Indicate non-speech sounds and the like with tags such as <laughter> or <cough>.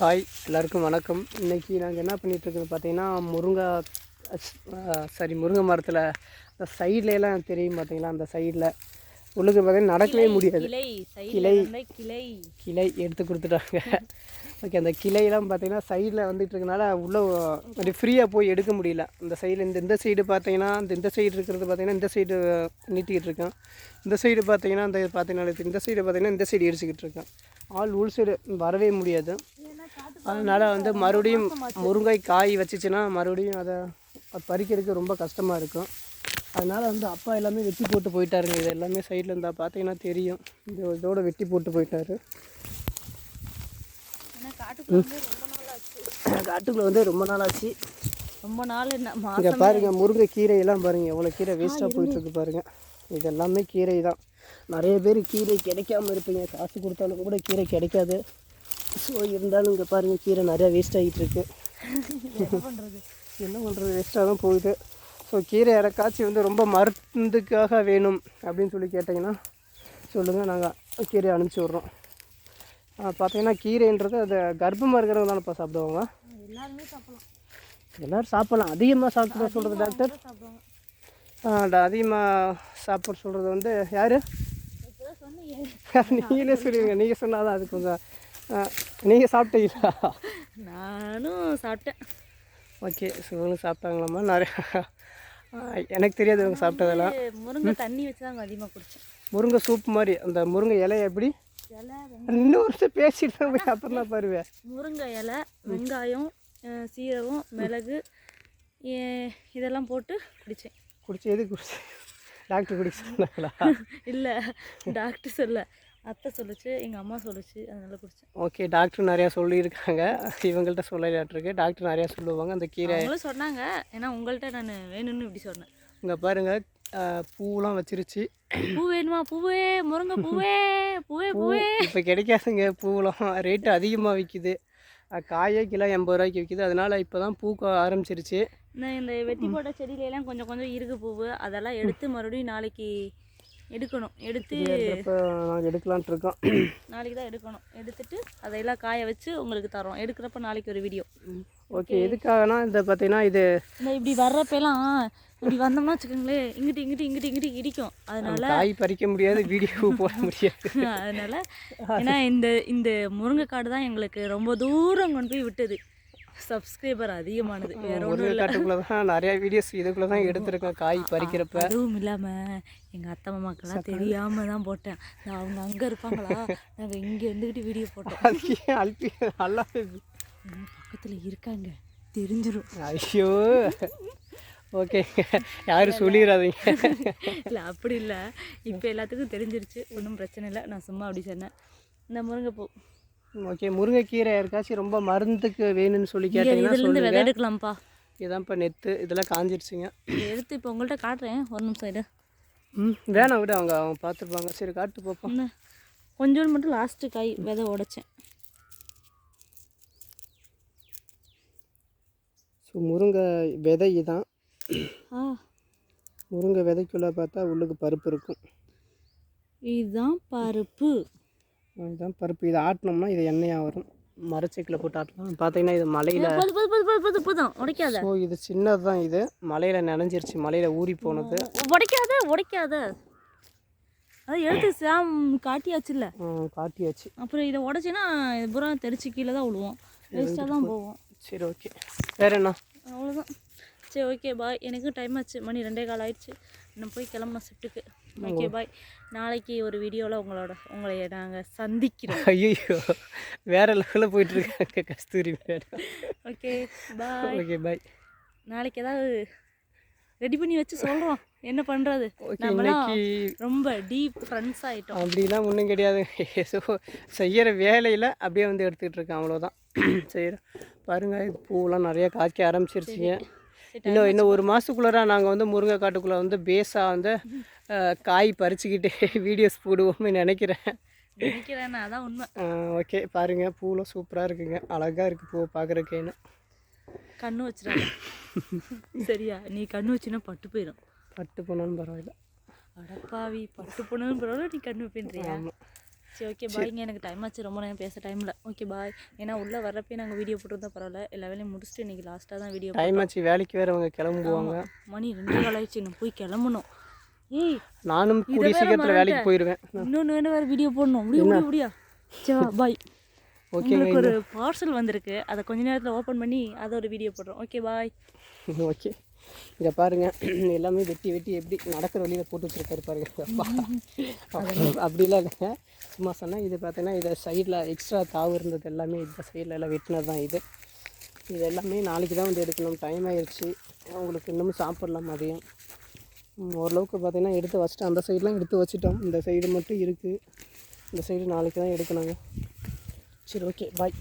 Hi எல்லாருக்கும் வணக்கம். இன்றைக்கி நாங்கள் என்ன பண்ணிகிட்ருக்கோம் பார்த்தீங்கன்னா முருங்கை சாரி முருங்கை மரத்தில் அந்த சைடுல எல்லாம் தெரியும் பார்த்தீங்களா அந்த சைடில் உள்ளுக்கு பார்த்தீங்கன்னா நடக்கவே முடியாது. கிளை. கிளை. கிளை. எடுத்து கொடுத்துட்டாங்க. <laughs> ஓகே அந்த கிளையெல்லாம் பார்த்தீங்கன்னா சைடில் வந்துட்டு இருக்கனால உள்ளே அப்படி ஃப்ரீயாக போய் எடுக்க முடியல. இந்த சைடில் இந்த இந்த சைடு பார்த்தீங்கன்னா இந்த இந்த சைடு இருக்கிறது பார்த்தீங்கன்னா இந்த சைடு நீட்டிக்கிட்டு இருக்கேன் இந்த சைடு பார்த்தீங்கன்னா இந்த பார்த்தீங்கன்னா இந்த சைடு பார்த்தீங்கன்னா இந்த சைடு இடிச்சுக்கிட்டு இருக்கேன் ஆள் உள் சைடு வரவே முடியாது. அதனால் வந்து மறுபடியும் முருங்கை காய் வச்சுச்சுன்னா மறுபடியும் அதை பறிக்கிறதுக்கு ரொம்ப கஷ்டமாக இருக்கும். அதனால் வந்து அப்பா எல்லாமே வெட்டி போட்டு போயிட்டாருங்க. இது எல்லாமே சைடில் இருந்தால் பார்த்தீங்கன்னா தெரியும். இந்த இதோட வெட்டி போட்டு போயிட்டாரு. காட்டுக்குள்ள வந்து ரொம்ப நாள் ஆச்சு ரொம்ப நாள் என்ன இங்கே மாசம் பாருங்க முருங்கை கீரையெல்லாம் பாருங்க எவ்வளோ கீரை வேஸ்ட்டாக போயிட்டுருக்கு பாருங்க. இது எல்லாமே கீரை தான் நிறைய பேர் கீரை கிடைக்காம இருப்பீங்க. காசு கொடுத்தாலும் கூட கீரை கிடைக்காது. ஸோ இருந்தாலும் இங்கே பாருங்க கீரை நிறையா வேஸ்ட் ஆகிட்டு இருக்கு என்ன பண்ணுறது வேஸ்ட்டாக தான் போகுது. ஸோ கீரை யாராச்சும் வந்து ரொம்ப மருந்துக்காக வேணும் அப்படின்னு சொல்லி கேட்டிங்கன்னா சொல்லுங்கள் நாங்கள் கீரை அனுப்பிச்சி விட்றோம். பார்த்தீங்கன்னா கீரைன்றது அது கர்ப்பமாக இருக்கிறவங்க தானேப்பா சாப்பிடுவாங்க. எல்லாருமே சாப்பிடலாம். எல்லோரும் சாப்பிடலாம். அதிகமாக சாப்பிட சொல்கிறது டாக்டர் அதிகமாக சாப்பிட சொல்கிறது வந்து யார்? நீங்களே சொல்லுவீங்க நீங்கள் சொன்னால் தான் அது கொஞ்சம் நீங்கள் சாப்பிட்டீங்களா? நானும் சாப்பிட்டேன். ஓகே இவங்க சாப்பிட்டாங்களாம்மா நிறைய எனக்கு தெரியாது இவங்க சாப்பிட்டதெல்லாம். முருங்கை தண்ணி வச்சு தான் அதிகமாக குடித்தேன் முருங்கை சூப் மாதிரி அந்த முருங்கை இலை எப்படி? இன்னும் வருஷம் பேசிட்டு போய் அப்புறம் தான் <laughs> பாருவேன் முருங்கை இலை வெங்காயம் சீரகம் மிளகு இதெல்லாம் போட்டு குடித்தேன் குடிச்சு எது குடிச்சு? டாக்டர் குடிக்க சொன்னாங்களா? இல்லை டாக்டர் சொல்ல அத்தை சொல்லுச்சு எங்கள் அம்மா சொல்லுச்சு அதனால குடித்தேன் ஓகே டாக்டர் நிறையா சொல்லியிருக்காங்க. இவங்கள்ட்ட சொல்லலாட்டிருக்கு டாக்டர் நிறையா சொல்லுவாங்க. அந்த கீரை அவங்களும் சொன்னாங்க. ஏன்னா உங்கள்கிட்ட நான் வேணும்னு இப்படி சொன்னேன். இங்கே பாருங்கள் பூவெலாம் வச்சிருச்சு. பூ வேணுமா? பூவே முருங்கை பூவே பூவே பூவே. இப்போ கிடைக்காதுங்க பூவெலாம் ரேட்டு அதிகமாக விற்கிது காயே கிலோ எண்பது ரூபாய்க்கு விற்கிது அதனால் இப்போ தான் பூக்க ஆரம்பிச்சிருச்சு. இந்த வெட்டி போட்ட செடியில எல்லாம் கொஞ்சம் கொஞ்சம் இருக்கு பூவு அதெல்லாம் எடுத்து மறுபடியும் நாளைக்கு எடுக்கணும். எடுத்து எடுக்கலான்ட்டு இருக்கோம். நாளைக்கு தான் எடுக்கணும். எடுத்துட்டு அதையெல்லாம் காய வச்சு உங்களுக்கு தரோம் எடுக்கிறப்ப நாளைக்கு ஒரு வீடியோ ஓகே. எதுக்காகனா இந்த பார்த்தீங்கன்னா இது இந்த இப்படி வர்றப்பெல்லாம் இப்படி வந்தோம்னா வச்சுக்கோங்களேன் இங்கிட்டு இங்கிட்டு இங்கிட்டு இங்கிட்டு இடிக்கும். அதனால காய் பறிக்க முடியாது வீடியோ <laughs> போட முடியாது. <laughs> அதனால ஏன்னா இந்த இந்த முருங்கைக்காடு தான் எங்களுக்கு ரொம்ப தூரம் கொண்டு போய் விட்டது. சப்ஸ்கிரைபர் அதிகமானது. வேற இல்லை. காட்டுக்குள்ளே தான் நிறையா வீடியோஸ் இதுக்குள்ளே தான் எடுத்திருக்கேன் காய் பறிக்கிறப்ப. அதுவும் இல்லாம எங்க அத்தை மாமாக்கெல்லாம் தெரியாம தான் போட்டேன். அவங்க அங்க இருப்பாங்களா? நாங்க இங்க இருந்துகிட்டு வீடியோ போட்டோம். அதுக்கு அல்பி நல்லாவே ம், பக்கத்துல இருக்காங்க. தெரிஞ்சிரும். ஐயோ. ஓகே. யாரும் சொல்லிடாதீங்க இல்ல. அப்படி இல்ல. இப்ப எல்லாத்துக்கும் தெரிஞ்சிருச்சு. ஒன்றும் பிரச்சனை இல்லை. நான் சும்மா அப்படி சொன்னேன். இந்த முருங்கைப்பூ ஓகே. முருங்கைக்கீரை யாருக்காச்சும் ரொம்ப மருந்துக்கு வேணும்னு சொல்லி கேட்டிங்கன்னா இதுல இருந்து விதை எடுக்கலாம்ப்பா இதான் இப்போ நெத்து. இதெல்லாம் காஞ்சிருச்சுங்க. இதை எடுத்து இப்போ உங்கள்கிட்ட காட்டுறேன். ஒரு நிமிஷம் இரு. ம் வேணாம் விட. அவங்க அவங்க பார்த்துருப்பாங்க சரி காட்டு பார்ப்போம் கொஞ்சோண்டு மட்டும் லாஸ்ட்டு காய் விதை உடைச்சேன். ஸோ முருங்கை விதை தான் ஆ. முருங்கை விதைக்குள்ளே பார்த்தா உள்ளுக்கு பருப்பு இருக்கும். இதுதான் பருப்பு. இதுதான் பருப்பு. இதை ஆட்டினோம்னா இது எண்ணெயாக வரும். மரச்செக்கில் போட்டு ஆட்டலாம். பார்த்தீங்கன்னா இது மலையில் ஸோ இது சின்னது தான் இது மலையில் நனைஞ்சிருச்சு. மலையில் ஊறி போனது. உடைக்காத உடைக்காத. அதை எடுத்து சாம் காட்டியாச்சுல்ல. காட்டியாச்சு. அப்புறம் இதை உடைச்சின்னா இது பூரா தெரிச்சு கீழே தான் விழுவோம் வேஸ்ட்டாக தான் போவோம் சரி ஓகே வேற என்ன? அவ்வளோதான் சரி ஓகே பாய் எனக்கு டைம் ஆச்சு. மணி ரெண்டே கால் ஆயிடுச்சு. நான் போய் கிளம்பணும் ஷிஃப்ட்டுக்கு ஓகே பாய் நாளைக்கு ஒரு வீடியோவில் உங்களோட உங்களை நாங்கள் சந்திக்கிறோம். ஐயோ வேற லெவலில் போயிட்டுருக்காங்க Kasthuri madam. Okay bye okay bye நாளைக்கு ஏதாவது ரெடி பண்ணி வச்சு சொல்கிறோம் என்ன பண்ணுறது ஓகே நம்மளாம் ரொம்ப டீப் ஃப்ரெண்ட்ஸ் ஆகிட்டோம் அப்படிலாம் ஒன்றும் கிடையாது. ஸோ செய்கிற வேலையில் அப்படியே வந்து எடுத்துக்கிட்டு இருக்கேன். அவ்வளோதான் சரி பாருங்கள் இது பூவெல்லாம் நிறைய காய்க்க ஆரம்பிச்சிருச்சிங்க. இன்னும் இன்னும் ஒரு மாதத்துக்குள்ளார நாங்கள் வந்து முருங்கை காட்டுக்குள்ளே வந்து பேஸாக வந்து காய் பறிச்சுக்கிட்டே வீடியோஸ் <laughs> போடுவோம்னு நினைக்கிறேன். நினைக்கிறேன் நான் அதான் உண்மை. ஓகே பாருங்கள் பூலாம் சூப்பராக இருக்குங்க. அழகாக இருக்குது பூ பார்க்குறக்கேன்னு. கண்ணு வச்சிடாத. சரியா நீ கண்ணு வச்சினா பட்டு போயிடும் பட்டு போனாலும் பரவாயில்ல. அடப்பாவி பட்டு போனாலும் பரவாயில்ல நீ கண்ணு வைப்பேன்றியா? சரி ஓகே பாய்ங்க எனக்கு டைம் ஆச்சு. ரொம்ப நேரம் பேச டைமில் ஓகே பாய் ஏன்னா உள்ளே வர்றப்பே நாங்கள் வீடியோ போட்டிருந்தா பரவாயில்ல. எல்லா வேலையும் முடிச்சுட்டு இன்றைக்கி லாஸ்ட்டாக தான் வீடியோ டைம் ஆச்சு வேலைக்கு வேறு அவங்க கிளம்புவாங்க மணி ரெண்டு கால் ஆயிடுச்சு நான் போய் கிளம்பணும். நானும் கூடிய சீக்கிரத்தில் வேலைக்கு போயிடுவேன் இன்னொன்று வேணும் வேறு வீடியோ போடணும். முடியும் முடியா சரி பாய் உங்களுக்கு ஒரு பார்சல் வந்திருக்கு. அதை கொஞ்ச நேரத்தில் ஓப்பன் பண்ணி அதை ஒரு வீடியோ போடுறோம். ஓகே பாய் ஓகே இங்கே பாருங்கள் எல்லாமே வெட்டி வெட்டி எப்படி நடக்கிற வழியில் போட்டு வச்சுருக்காரு பாருங்க. <laughs> அப்பா. அப்படி- அப்படிலாம் இல்லைங்க சும்மா சொன்னேன் இது பார்த்தீங்கன்னா இதை சைடில் எக்ஸ்ட்ரா தாவு இருந்தது எல்லாமே இந்த சைடில் எல்லாம் வெட்டினது தான் இது. இது எல்லாமே நாளைக்கு தான் வந்து எடுக்கணும். டைம் ஆயிடுச்சு உங்களுக்கு இன்னமும் சாப்பிடலாம் மதியம். ஓரளவுக்கு பார்த்தீங்கன்னா எடுத்து வச்சுட்டோம். அந்த சைடெலாம் எடுத்து வச்சுட்டோம். இந்த சைடு மட்டும் இருக்குது இந்த சைடு நாளைக்கு தான் எடுக்கணுங்க சரி ஓகே பாய்